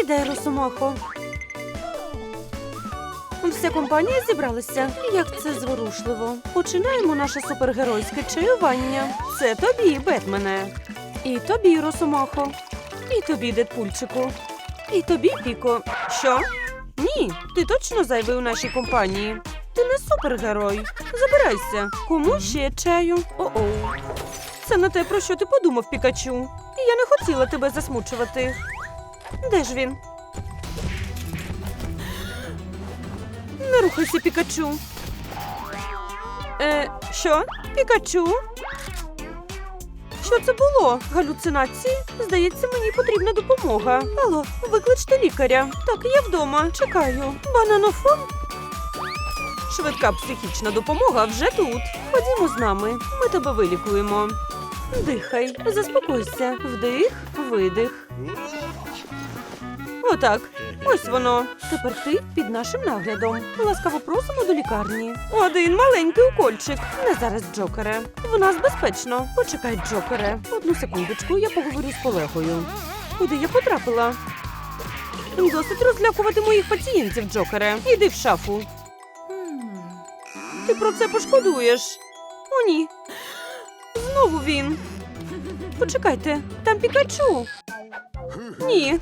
Сідай, Росомахо. Вся компанія зібралася. Як це зворушливо. Починаємо наше супергеройське чаювання. Це тобі, Бетмене. І тобі, Росомахо. І тобі, Дедпульчику. І тобі, Піко. Що? Ні, ти точно зайвий у нашій компанії. Ти не супергерой. Забирайся. Кому ще чаю? О-оу. Це не те, про що ти подумав, Пікачу. І я не хотіла тебе засмучувати. Де ж він? Не рухайся, Пікачу. Е, що? Пікачу? Що це було? Галюцинації? Здається, мені потрібна допомога. Алло, викличте лікаря. Так, я вдома. Чекаю. Бананофон? Швидка психічна допомога вже тут. Ходімо з нами. Ми тебе вилікуємо. Дихай, заспокойся. Вдих, видих. Отак. Ось воно. Тепер ти під нашим наглядом. Ласкаво просимо до лікарні. Один маленький укольчик. Не зараз, Джокере. В нас безпечно. Почекай, Джокере. Одну секундочку, я поговорю з колегою. Куди я потрапила? Досить розлякувати моїх пацієнтів, Джокере. Іди в шафу. Ти про це пошкодуєш. О, ні. Знову він. Почекайте, там Пікачу. Ні.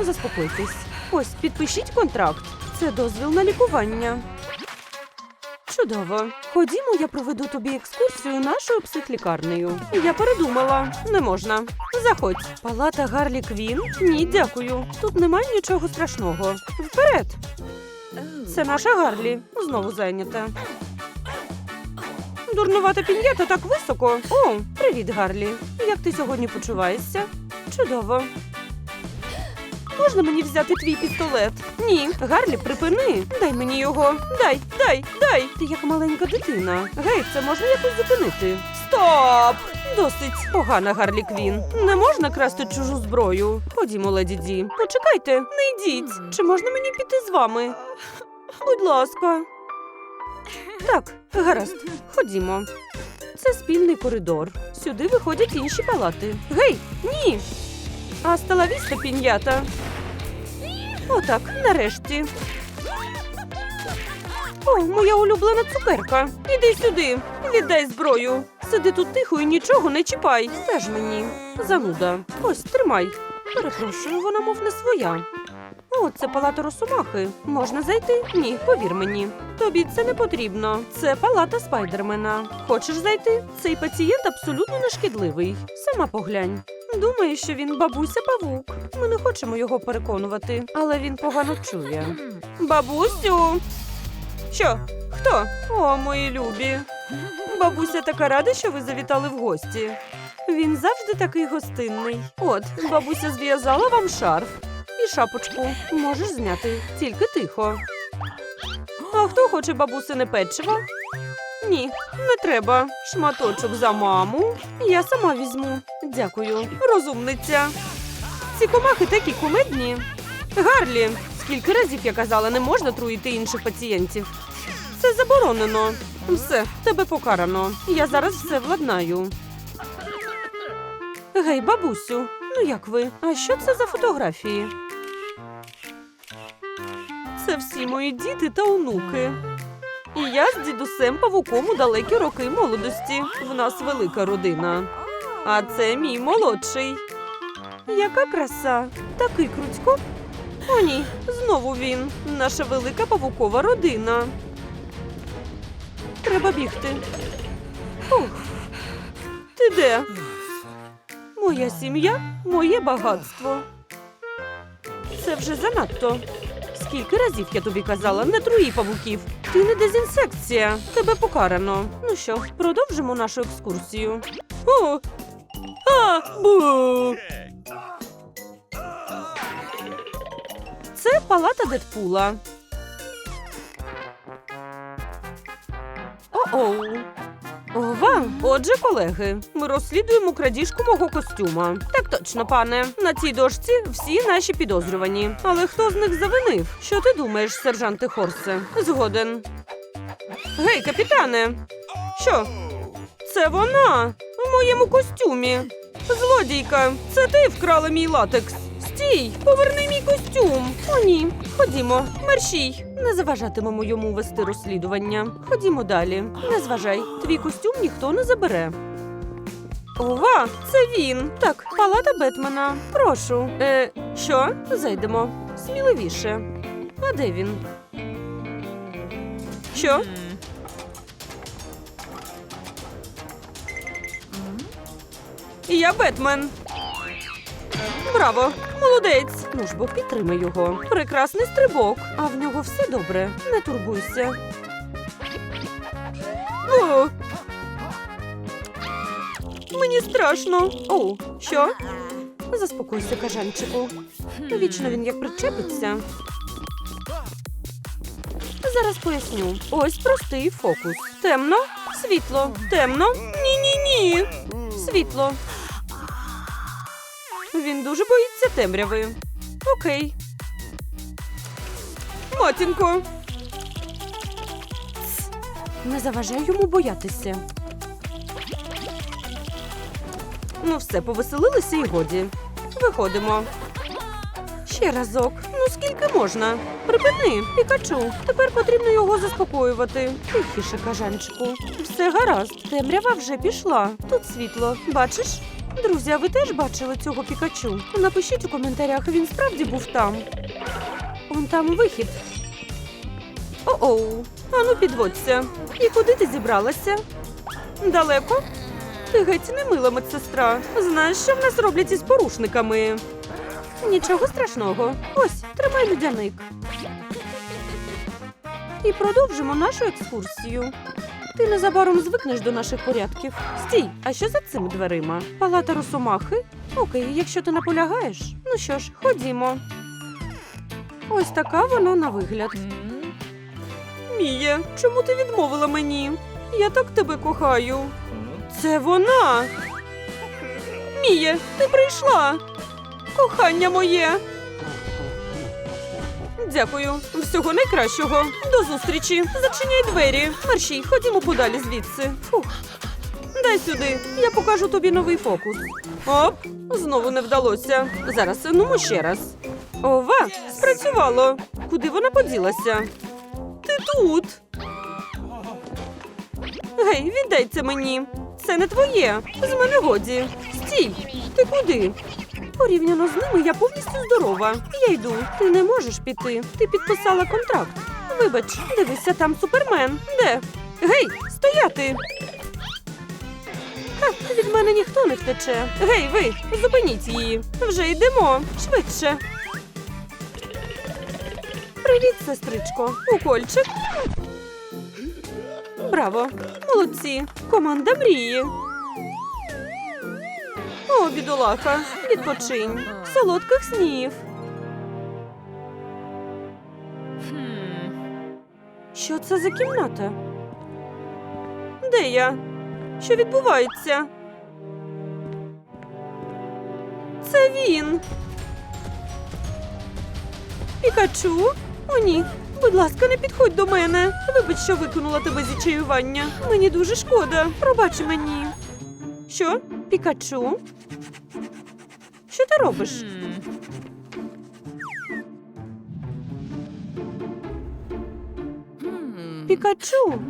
Заспокойтесь. Ось, підпишіть контракт. Це дозвіл на лікування. Чудово. Ходімо, я проведу тобі екскурсію нашою психлікарнею. Я передумала. Не можна. Заходь. Палата Гарлі Квін? Ні, дякую. Тут немає нічого страшного. Вперед. Це наша Гарлі. Знову зайнята. Дурнувата пін'єта так високо. О, привіт, Гарлі. Як ти сьогодні почуваєшся? Чудово. Можна мені взяти твій пістолет? Ні, Гарлі, припини. Дай мені його. Дай, дай, дай. Ти як маленька дитина. Гей, це можна якось зупинити. Стоп! Досить погана Гарлі Квін. Не можна красти чужу зброю. Ходімо, леді Ді. Почекайте, не йдіть. Чи можна мені піти з вами? Будь ласка. Так, гаразд, ходімо. Це спільний коридор. Сюди виходять інші палати. Гей, ні. Асталавіста пін'ята. Отак, нарешті. О, моя улюблена цукерка. Іди сюди, віддай зброю. Сиди тут тихо і нічого не чіпай. Теж мені. Зануда. Ось, тримай. Перепрошую, вона мов не своя. О, це палата Росомахи. Можна зайти? Ні, повір мені. Тобі це не потрібно. Це палата спайдермена. Хочеш зайти? Цей пацієнт абсолютно нешкідливий. Сама поглянь. Думає, що він бабуся павук. Ми не хочемо його переконувати, але він погано чує. Бабусю. Що? Хто? О, мої любі. Бабуся така рада, що ви завітали в гості. Він завжди такий гостинний. От, бабуся зв'язала вам шарф і шапочку. Можеш зняти, тільки тихо. А хто хоче бабусине печиво? Ні, не треба. Шматочок за маму. Я сама візьму. Дякую. Розумниця. Ці комахи такі кумедні. Гарлі, скільки разів я казала, не можна труїти інших пацієнтів. Це заборонено. Все, тебе покарано. Я зараз все владнаю. Гей, бабусю, ну як ви? А що це за фотографії? Це всі мої діти та онуки. І я з дідусем павуком у далекі роки молодості. В нас велика родина. А це мій молодший. Яка краса! Такий крутько. О, ні, знову він. Наша велика павукова родина. Треба бігти. Ух. Ти де? Моя сім'я, моє багатство. Це вже занадто. Скільки разів я тобі казала, не труї павуків. Ти не дезінсекція. Тебе покарано. Ну що, продовжимо нашу екскурсію. О! А! Бу! Це палата Дедпула. О-оу. Ова, отже, колеги, ми розслідуємо крадіжку мого костюма. Так точно, пане. На цій дошці всі наші підозрювані. Але хто з них завинив? Що ти думаєш, сержанте Хорсе? Згоден. Гей, капітане. Що? Це вона в моєму костюмі. Злодійка, це ти вкрала мій латекс. Стій! Поверни мій костюм! О, ні. Ходімо, мерщій. Не заважатимемо йому вести розслідування. Ходімо далі. Не зважай, твій костюм ніхто не забере. Ова, це він. Так, палата Бетмена. Прошу. Е, що? Зайдемо. Сміливіше. А де він? Що? Я Бетмен. Браво! Молодець! Ну ж бо підтримай його. Прекрасний стрибок. А в нього все добре. Не турбуйся. О! Мені страшно. О, що? Заспокойся, кажанчику. Вічно він як причепиться. Зараз поясню. Ось простий фокус. Темно, світло, темно. Ні-ні-ні. Світло. Він дуже боїться темряви. Окей. Матінко. Не заважай йому боятися. Ну, все, повеселилися і годі. Виходимо. Ще разок. Ну скільки можна? Припини, Пікачу. Тепер потрібно його заспокоювати. Тихіше, кажанчику. Все гаразд. Темрява вже пішла. Тут світло. Бачиш? Друзі, а ви теж бачили цього Пікачу? Напишіть у коментарях, він справді був там. Вон там вихід. О-оу. Ану, підводься. І куди ти зібралася? Далеко? Ти геть не мила медсестра. Знаєш, що в нас роблять із порушниками? Нічого страшного. Ось, тримай людяник. І продовжимо нашу екскурсію. Ти незабаром звикнеш до наших порядків. Стій, а що за цими дверима? Палата росомахи? Окей, якщо ти наполягаєш. Ну що ж, ходімо. Ось така вона на вигляд. Мія, чому ти відмовила мені? Я так тебе кохаю. Це вона. Мія, ти прийшла. Кохання моє. Дякую. Всього найкращого. До зустрічі. Зачиняй двері. Мерщій, ходімо подалі звідси. Фух. Дай сюди. Я покажу тобі новий фокус. Оп, знову не вдалося. Зараз ну ще раз. Ова, спрацювало. Куди вона поділася? Ти тут. Гей, віддай це мені. Це не твоє. З мене годі. Стій. Ти куди? Порівняно з ними я повністю здорова. Я йду. Ти не можеш піти. Ти підписала контракт. Вибач, дивися, там супермен. Де? Гей, стояти. Ха, від мене ніхто не втече. Гей, ви, зупиніть її. Вже йдемо. Швидше. Привіт, сестричко. Укольчик. Браво! Молодці! Команда мрії. О, бідолаха, відпочинь. Солодких снів. Що це за кімната? Де я? Що відбувається? Це він. Пікачу? О, ні. Будь ласка, не підходь до мене. Вибач, що викинула тебе зі чаювання. Мені дуже шкода. Пробач мені. Що? Пікачу? Що ти робиш? Пікачу.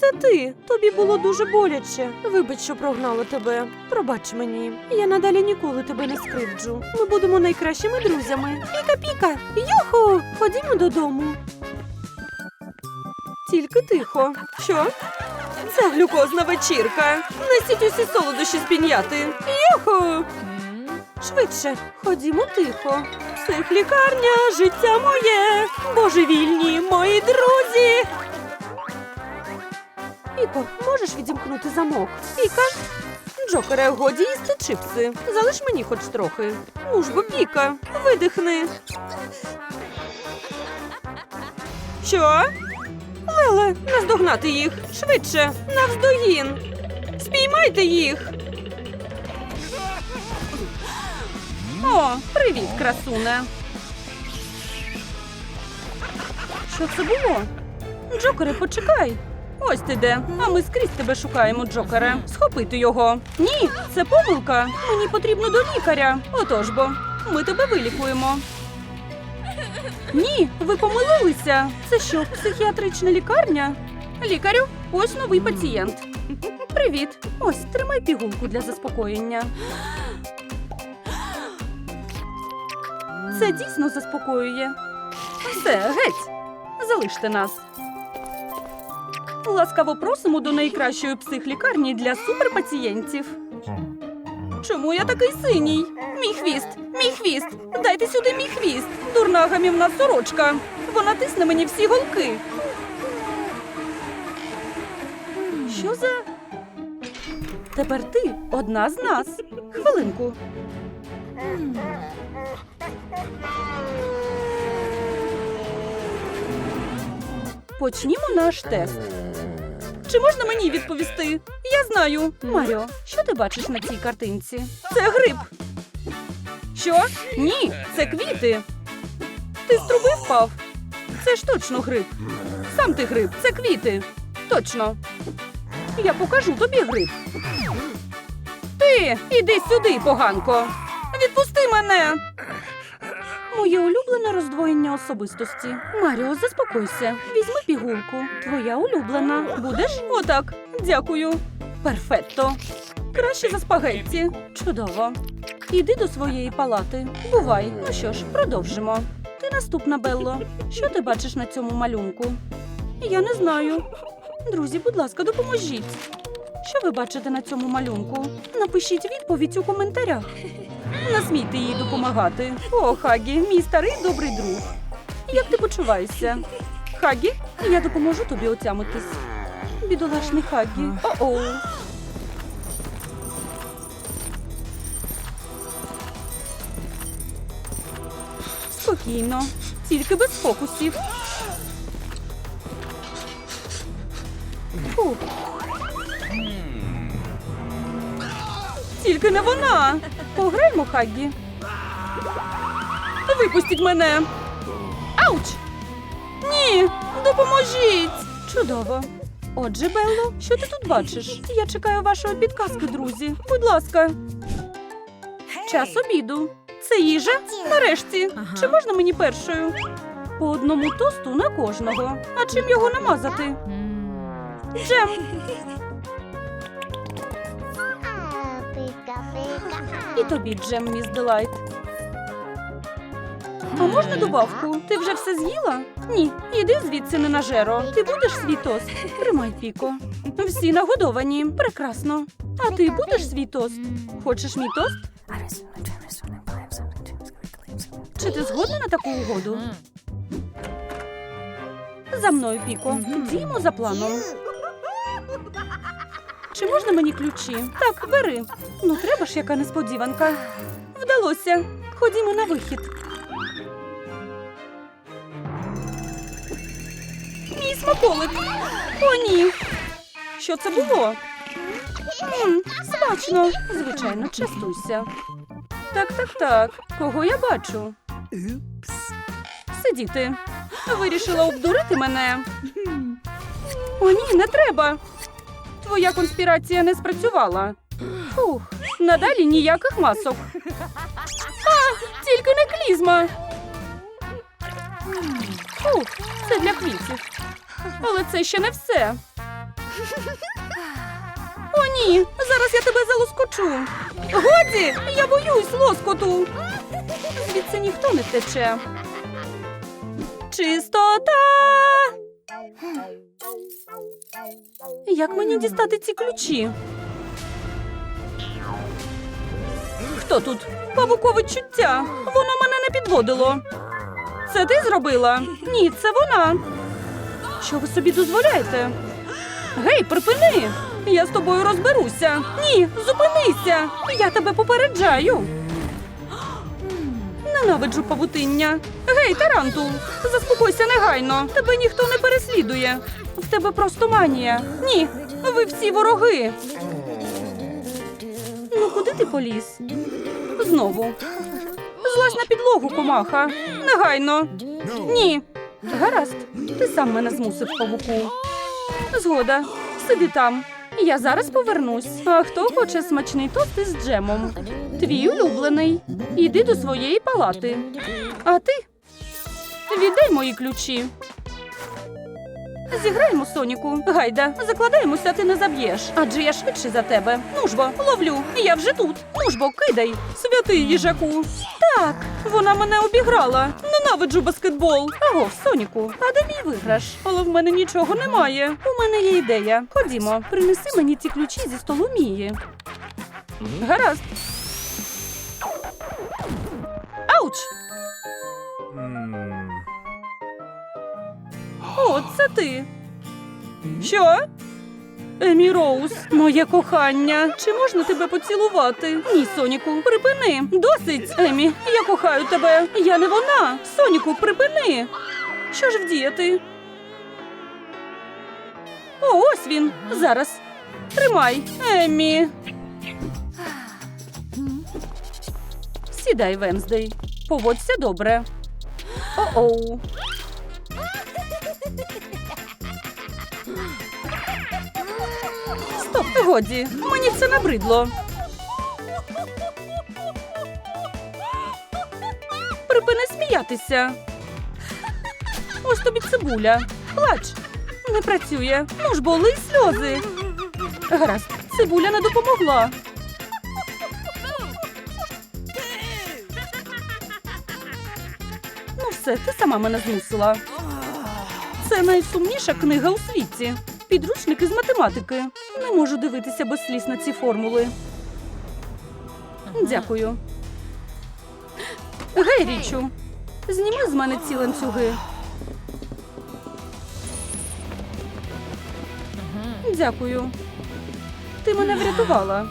Це ти. Тобі було дуже боляче. Вибач, що прогнала тебе. Пробач мені. Я надалі ніколи тебе не скривджу. Ми будемо найкращими друзями. Піка-піка! Юху! Ходімо додому. Тільки тихо. Що? Це глюкозна вечірка. Несіть усі солодощі з пін'яти. Юху! Швидше, ходімо тихо. Психлікарня, життя моє, божевільні мої друзі. Піко, можеш відімкнути замок? Піка? Джокере, годі їсти чипси. Залиш мені хоч трохи. Ну бо, Піка, видихни. Що? Леле, наздогнати їх. Швидше, навздогін. Спіймайте їх. О, привіт, красуне. Що це було? Джокере, почекай. Ось ти де. А ми скрізь тебе шукаємо, Джокере. Схопити його. Ні, це помилка. Мені потрібно до лікаря. Отож бо, ми тебе вилікуємо. Ні, ви помилилися. Це що, психіатрична лікарня? Лікарю, ось новий пацієнт. Привіт. Ось тримай пігулку для заспокоєння. Це дійсно заспокоює. Все, геть. Залиште нас. Ласкаво просимо до найкращої психлікарні для суперпацієнтів. Чому я такий синій? Мій хвіст, мій хвіст. Дайте сюди мій хвіст. Дурна гамівна сорочка. Вона тисне мені всі голки. Що за. Тепер ти одна з нас. Хвилинку. Почнімо наш тест. Чи можна мені відповісти? Я знаю. Маріо, що ти бачиш на цій картинці? Це гриб. Що? Ні, це квіти. Ти з труби впав? Це ж точно гриб. Сам ти гриб, це квіти. Точно. Я покажу тобі гриб. Ти іди сюди, поганко. Відпусти мене. Моє улюблене роздвоєння особистості. Маріо, заспокойся. Візьми пігулку. Твоя улюблена. Будеш? Отак. Дякую. Перфетто. Краще за спагетті. Чудово. Іди до своєї палати. Бувай. Ну що ж, продовжимо. Ти наступна, Белло. Що ти бачиш на цьому малюнку? Я не знаю. Друзі, будь ласка, допоможіть. Що ви бачите на цьому малюнку? Напишіть відповідь у коментарях. Насмійте їй допомагати. О, Хагі, мій старий добрий друг. Як ти почуваєшся? Хагі, я допоможу тобі отямитись. Бідолашний Хагі. О-оу. Спокійно, тільки без фокусів. Фух. Тільки не вона. Пограємо, Хаггі. Випустіть мене. Ауч! Ні, допоможіть! Чудово. Отже, Белло, що ти тут бачиш? Я чекаю вашої підказки, друзі. Будь ласка. Час обіду. Це їжа? Нарешті. Ага. Чи можна мені першою? По одному тосту на кожного. А чим його намазати? Джем. І тобі, Джем, міс Делайт. А можна добавку? Ти вже все з'їла? Ні, іди звідси не нажеро. Ти будеш свій тост? Тримай, Піко. Всі нагодовані. Прекрасно. А ти будеш свій тост? Хочеш мій тост? Чи ти згодна на таку угоду? За мною, Піко. Діємо за планом. Чи можна мені ключі? Так, бери. Ну, треба ж яка несподіванка. Вдалося. Ходімо на вихід. Мій смаколик. О, ні. Що це було? М, смачно. Звичайно, частуйся. Так, так, так. Кого я бачу? Сидіти. Вирішила обдурити мене. О, ні, не треба. Твоя конспірація не спрацювала. Фух, надалі ніяких масок. А, тільки не клізма. Фух, це для квітів. Але це ще не все. О, ні, зараз я тебе залоскочу. Годі, я боюсь лоскоту. Звідси ніхто не втече. Чистота. Як мені дістати ці ключі? Хто тут? Павукове чуття. Воно мене не підводило. Це ти зробила? Ні, це вона. Що ви собі дозволяєте? Гей, припини! Я з тобою розберуся. Ні, зупинися! Я тебе попереджаю. Ненавиджу павутиння. Гей, тарантул, заспокойся негайно. Тебе ніхто не переслідує. В тебе просто манія. Ні, ви всі вороги. Ну, куди ти поліз? Знову. Злазь на підлогу, комаха. Негайно. Ні. Гаразд, ти сам мене змусив павуку. Згода. Сиди там. Я зараз повернусь. А хто хоче смачний тост із джемом? Твій улюблений. Іди до своєї палати. А ти? Віддай мої ключі. Зіграємо, Соніку. Гайда, закладаємося, ти не заб'єш. Адже я швидше за тебе. Ну ловлю. Я вже тут. Ну ж бо, кидай. Святий їжаку. Так, вона мене обіграла. Ненавиджу баскетбол. Аго, Соніку, а де мій виграш? Але в мене нічого немає. У мене є ідея. Ходімо, принеси мені ці ключі зі столу Мії. Гаразд. Ауч! О, це ти. Що? Емі Роуз, моє кохання. Чи можна тебе поцілувати? Ні, Соніку, припини. Досить, Емі. Я кохаю тебе. Я не вона. Соніку, припини. Що ж вдіяти? О, ось він. Зараз. Тримай, Емі. Сідай, Венздей. Поводься добре. О-оу. Годі, мені це набридло. Припини сміятися. Ось тобі цибуля. Плач. Не працює. Ну ж боли сльози. Гаразд, цибуля не допомогла. Ну все, ти сама мене змусила. Це найсумніша книга у світі. Підручник із математики. Не можу дивитися без сліз на ці формули. Дякую. Гей, Річу, зніми з мене ці ланцюги. Дякую. Ти мене врятувала.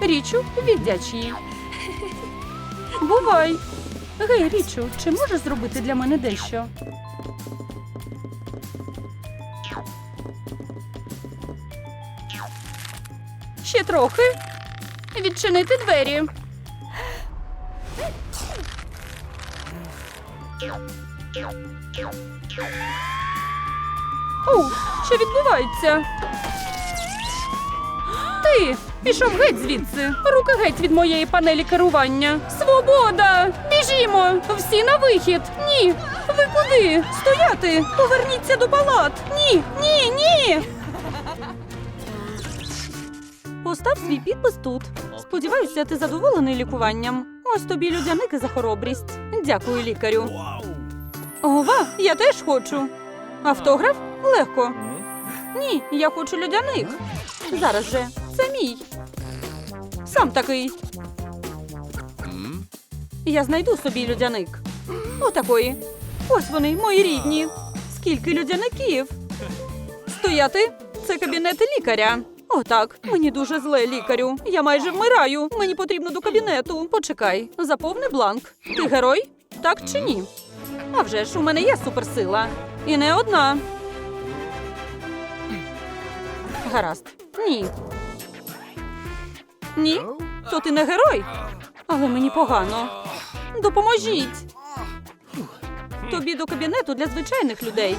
Річу, віддяч їй. Бувай. Гей, Річу, чи можеш зробити для мене дещо? Ще трохи. Відчинити двері. Оу, що відбувається? Ти пішов геть звідси. Руки геть від моєї панелі керування. Свобода! Біжімо! Всі на вихід! Ні! Ви куди? Стояти! Поверніться до палат! Ні! Ні! Ні! Постав свій підпис тут. Сподіваюся, ти задоволений лікуванням. Ось тобі людяники за хоробрість. Дякую, лікарю. Ова, я теж хочу. Автограф? Легко. Ні, я хочу людяник. Зараз же. Це мій. Сам такий. Я знайду собі людяник. Отакої. Ось вони, мої рідні. Скільки людяників? Стояти? Це кабінет лікаря. Отак, мені дуже зле, лікарю. Я майже вмираю. Мені потрібно до кабінету. Почекай, заповни бланк. Ти герой? Так чи ні? А вже ж у мене є суперсила. І не одна. Гаразд. Ні. Ні? То ти не герой? Але мені погано. Допоможіть. Тобі до кабінету для звичайних людей.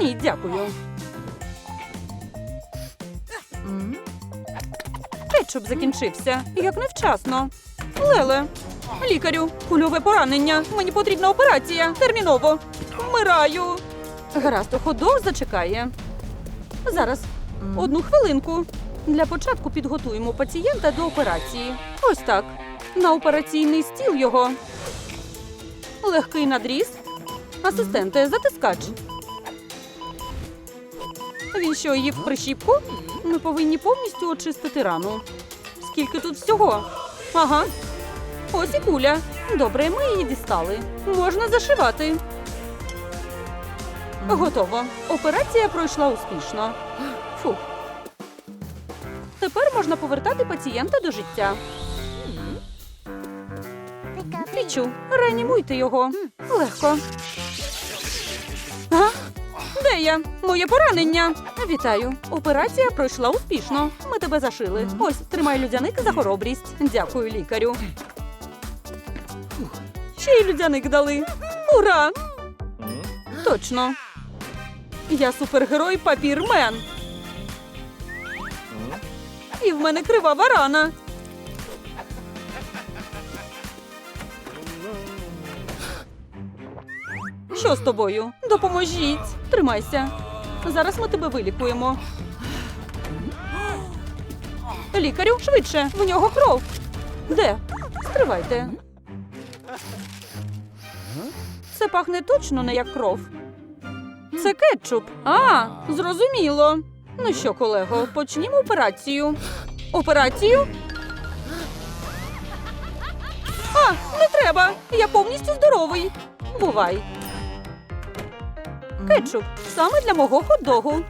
Ні, дякую. Кетчуп закінчився. Як невчасно. Леле. Лікарю, кульове поранення. Мені потрібна операція. Терміново. Вмираю. Гаразд, ходов зачекає. Зараз. Одну хвилинку. Для початку підготуємо пацієнта до операції. Ось так. На операційний стіл його. Легкий надріз. Асистенте, затискач. Він що, їв прищіпку? Ми повинні повністю очистити рану. Скільки тут всього? Ага. Ось і куля. Добре, ми її дістали. Можна зашивати. Готово. Операція пройшла успішно. Фух. Тепер можна повертати пацієнта до життя. Пічу, реанімуйте його. Легко. Де я? Моє поранення. Вітаю. Операція пройшла успішно. Ми тебе зашили. Ось, тримай людяник за хоробрість. Дякую, лікарю. Ще й людяник дали. Ура! Точно. Я супергерой папірмен. І в мене кривава рана. Що з тобою? Допоможіть. Тримайся. Зараз ми тебе вилікуємо. Лікарю, швидше, в нього кров. Де? Стривайте. Це пахне точно не як кров. Це кетчуп. А, зрозуміло. Ну що, колего, почнімо операцію. Операцію? А, не треба. Я повністю здоровий. Бувай. Кетчуп саме для мого хот-догу.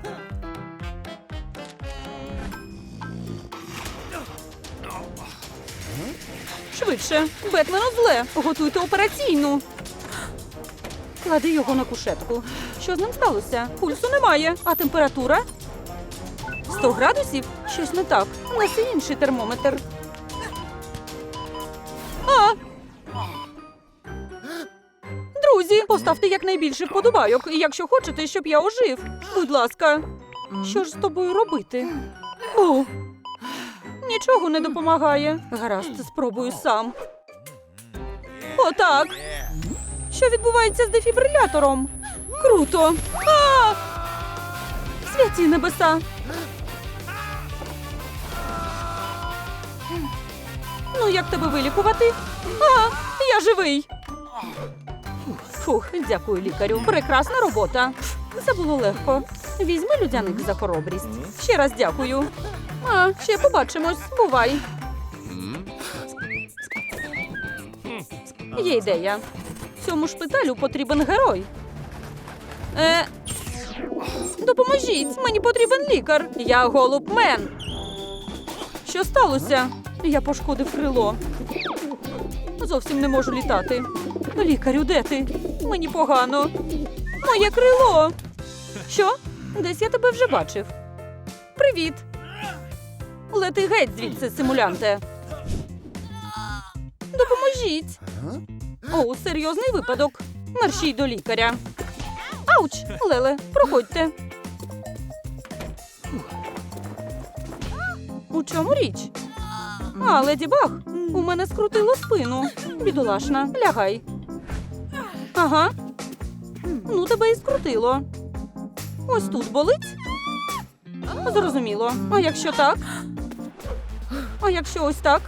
Швидше, Бетмену зле. Готуйте операційну. Клади його на кушетку. Що з ним сталося? Пульсу немає, а температура? 100 градусів? Щось не так. Неси інший термометр. А! Друзі, поставте якнайбільше вподобайок, якщо хочете, щоб я ожив. Будь ласка, що ж з тобою робити? О, нічого не допомагає. Гаразд, спробую сам. Отак. Що відбувається з дефібрилятором? Круто! А! Святі небеса! Ну, як тебе вилікувати? А, я живий. Фух, дякую лікарю. Прекрасна робота. Це було легко. Візьми людяник за хоробрість. Ще раз дякую. А, ще побачимось. Бувай. Є ідея. Цьому шпиталю потрібен герой. Е... Допоможіть, мені потрібен лікар. Я голубмен. Що сталося? Я пошкодив крило. Зовсім не можу літати. Лікарю, де ти? Мені погано. Моє крило. Що? Десь я тебе вже бачив. Привіт. Лети геть звідси, симулянте. Допоможіть. О, серйозний випадок. Мерщій до лікаря. Ауч! Леле, проходьте. У чому річ? А, леді Баг, у мене скрутило спину. Бідолашна, лягай. Ага. Ну, тебе і скрутило. Ось тут болить? Зрозуміло. А якщо так? А якщо ось так?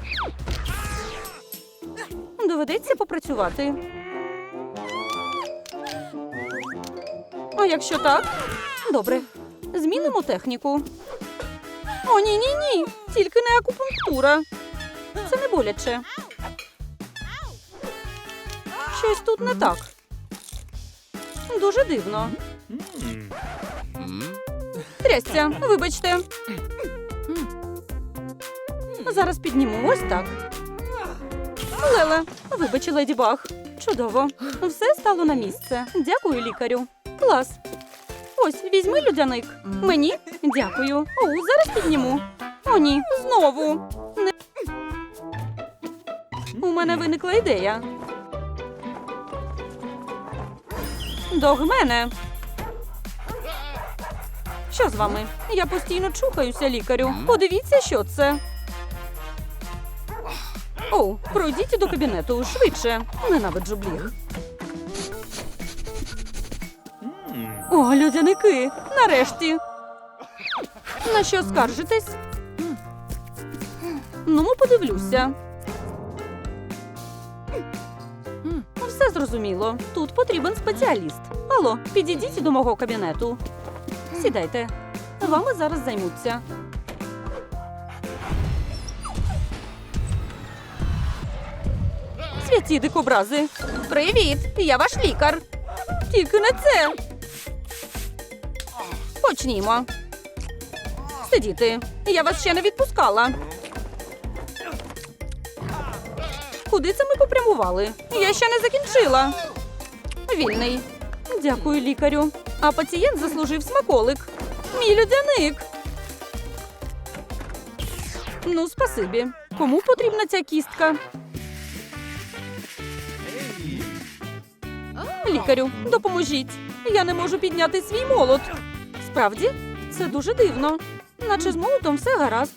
Доведеться попрацювати. А якщо так? Добре. Змінимо техніку. О, ні, ні, ні. Тільки не акупунктура. Це не боляче. Щось тут не так. Дуже дивно. Трясся, вибачте. Зараз підніму ось так. Леле, вибач, леді Баг. Чудово. Все стало на місце. Дякую, лікарю. Клас. Ось, візьми людяник. Мені? Дякую. О, зараз підніму. О, ні, знову. Не... У мене виникла ідея. Догмене. Що з вами? Я постійно чухаюся лікарю. Подивіться, що це. О, пройдіть до кабінету швидше. Ненавиджу бліг. О, людяники! Нарешті. На що скаржитесь? Ну, подивлюся. Все зрозуміло. Тут потрібен спеціаліст. Алло, підійдіть до мого кабінету. Сідайте. Вами зараз займуться. Святі дикобрази. Привіт! Я ваш лікар. Тільки не це. Почнімо. Сидіти. Я вас ще не відпускала. Куди це ми попрямували? Я ще не закінчила. Вільний. Дякую, лікарю. А пацієнт заслужив смаколик. Мій людяник. Ну, спасибі. Кому потрібна ця кістка? Лікарю, допоможіть. Я не можу підняти свій молот. Справді, це дуже дивно. Наче з молотом все гаразд.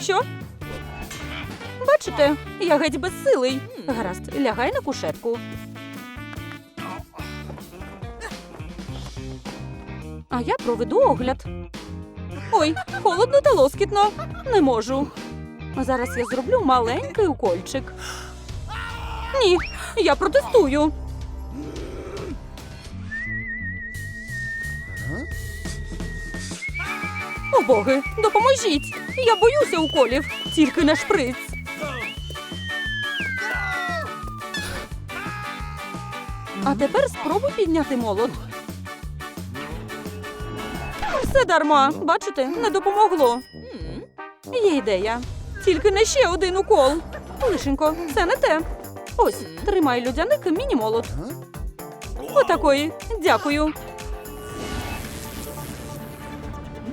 Що? Бачите, я геть безсилий. Гаразд, лягай на кушетку. А я проведу огляд. Ой, холодно та лоскітно. Не можу. Зараз я зроблю маленький укольчик. Ні, я протестую. О, боги, допоможіть! Я боюся уколів, тільки не шприц. А тепер спробуй підняти молот. Все дарма, бачите, не допомогло. Є ідея. Тільки не ще один укол. Лишенько, це не те. Ось, тримай людяник міні-молот. Отакої. Дякую.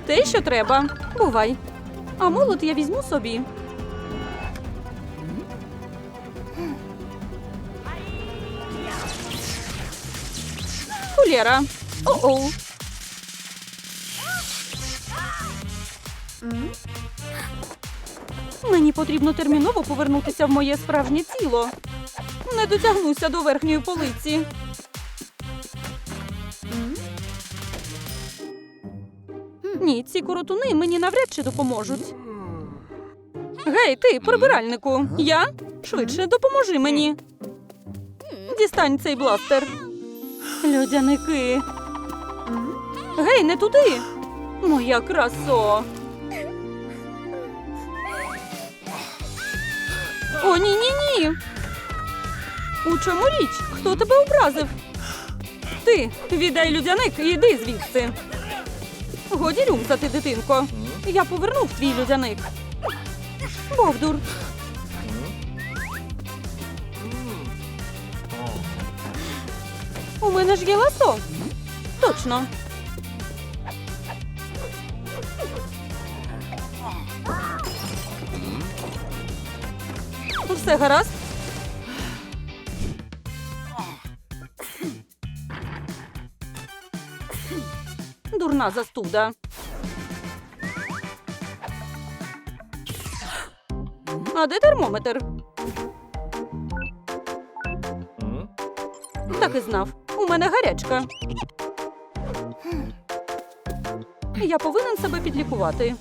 Те, що треба. Бувай. А молот я візьму собі. Кулєра. О-оу. Мені потрібно терміново повернутися в моє справжнє тіло. Не дотягнуся до верхньої полиці. Ні, ці коротуни мені навряд чи допоможуть. Гей, ти, прибиральнику, я? Швидше допоможи мені. Дістань цей бластер. Людяники. Гей, не туди. Моя красо. О, ні, ні, ні. У чому річ? Хто тебе образив? Ти віддай людяник і йди звідси. Годі рюмсати, дитинко. Я повернув твій людяник. Бовдур. У мене ж є ласо. Точно. Все гаразд? Дурна застуда. А де термометр? Так і знав. У мене гарячка. Я повинен себе підлікувати.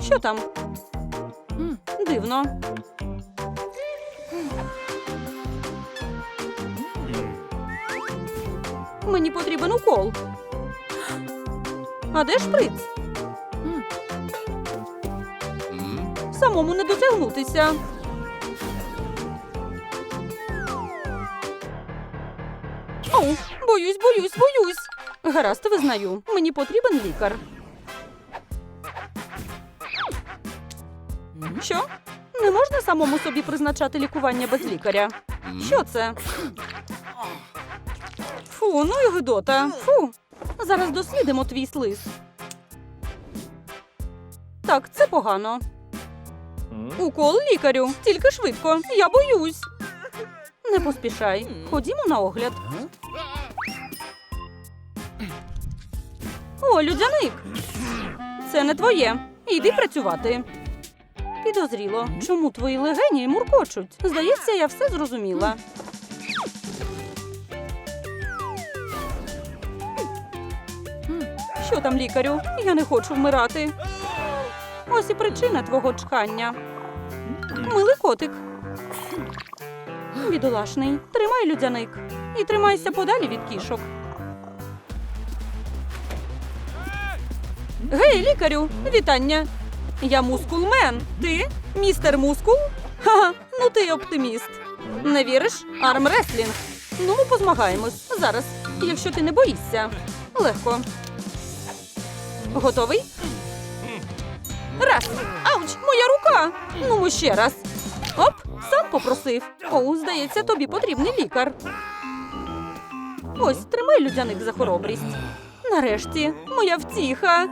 Що там? Дивно. Мені потрібен укол. А де шприц? Самому не дотягнутися. Оу, боюсь, боюсь, боюсь. Гаразд, визнаю. Мені потрібен лікар. Що? Не можна самому собі призначати лікування без лікаря? Що це? Фу, ну і гидота. Фу. Зараз дослідимо твій слиз. Так, це погано. Укол лікарю, тільки швидко. Я боюсь. Не поспішай. Ходімо на огляд. О, людяник. Це не твоє. Іди працювати. Підозріло, чому твої легені муркочуть? Здається, я все зрозуміла. Що там, лікарю? Я не хочу вмирати. Ось і причина твого чхання. Милий котик. Бідолашний, тримай людяник. І тримайся подалі від кішок. Гей, лікарю, вітання. Я мускулмен. Ти? Містер Мускул? Ха, ну ти оптиміст. Не віриш? Армреслінг. Ну, ми позмагаємось. Зараз, якщо ти не боїшся. Легко. Готовий? Раз. Ауч, моя рука. Ну, ще раз. Оп, сам попросив. Оу, здається, тобі потрібний лікар. Ось, тримай людяник за хоробрість. Нарешті, моя втіха.